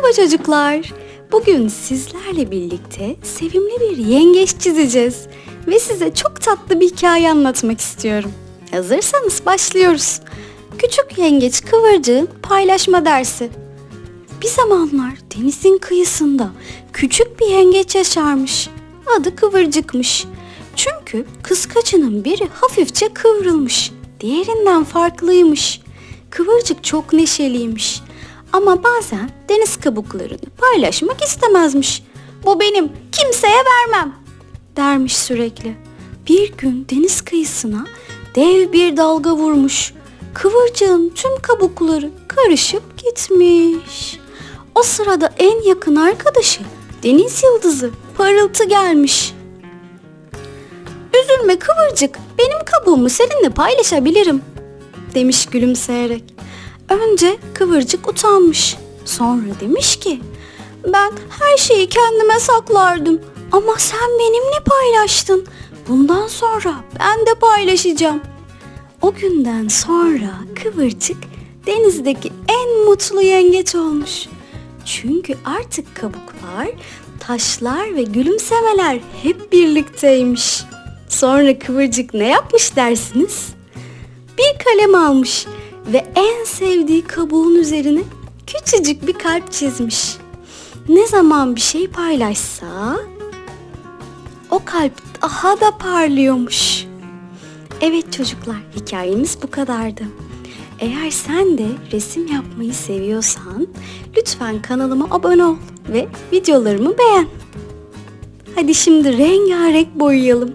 Merhaba çocuklar. Bugün sizlerle birlikte sevimli bir yengeç çizeceğiz. Ve size çok tatlı bir hikaye anlatmak istiyorum. Hazırsanız başlıyoruz. Küçük yengeç kıvırcığın paylaşma dersi. Bir zamanlar denizin kıyısında küçük bir yengeç yaşarmış. Adı Kıvırcıkmış. Çünkü kıskacının biri hafifçe kıvrılmış. Diğerinden farklıymış. Kıvırcık çok neşeliymiş. Ama bazen deniz kabuklarını paylaşmak istemezmiş. Bu benim, kimseye vermem dermiş sürekli. Bir gün deniz kıyısına dev bir dalga vurmuş. Kıvırcığın tüm kabukları karışıp gitmiş. O sırada en yakın arkadaşı deniz yıldızı parıltı gelmiş. Üzülme kıvırcık, benim kabuğumu seninle paylaşabilirim demiş gülümseyerek. Önce kıvırcık utanmış. Sonra demiş ki ben her şeyi kendime saklardım ama sen benimle paylaştın. Bundan sonra ben de paylaşacağım. O günden sonra kıvırcık denizdeki en mutlu yengeç olmuş. Çünkü artık kabuklar, taşlar ve gülümsemeler hep birlikteymiş. Sonra kıvırcık ne yapmış dersiniz? Bir kalem almış ve en sevdiği kabuğun üzerine küçücük bir kalp çizmiş. Ne zaman bir şey paylaşsa o kalp daha da parlıyormuş. Evet çocuklar, hikayemiz bu kadardı. Eğer sen de resim yapmayı seviyorsan lütfen kanalıma abone ol ve videolarımı beğen. Hadi şimdi rengarenk boyayalım.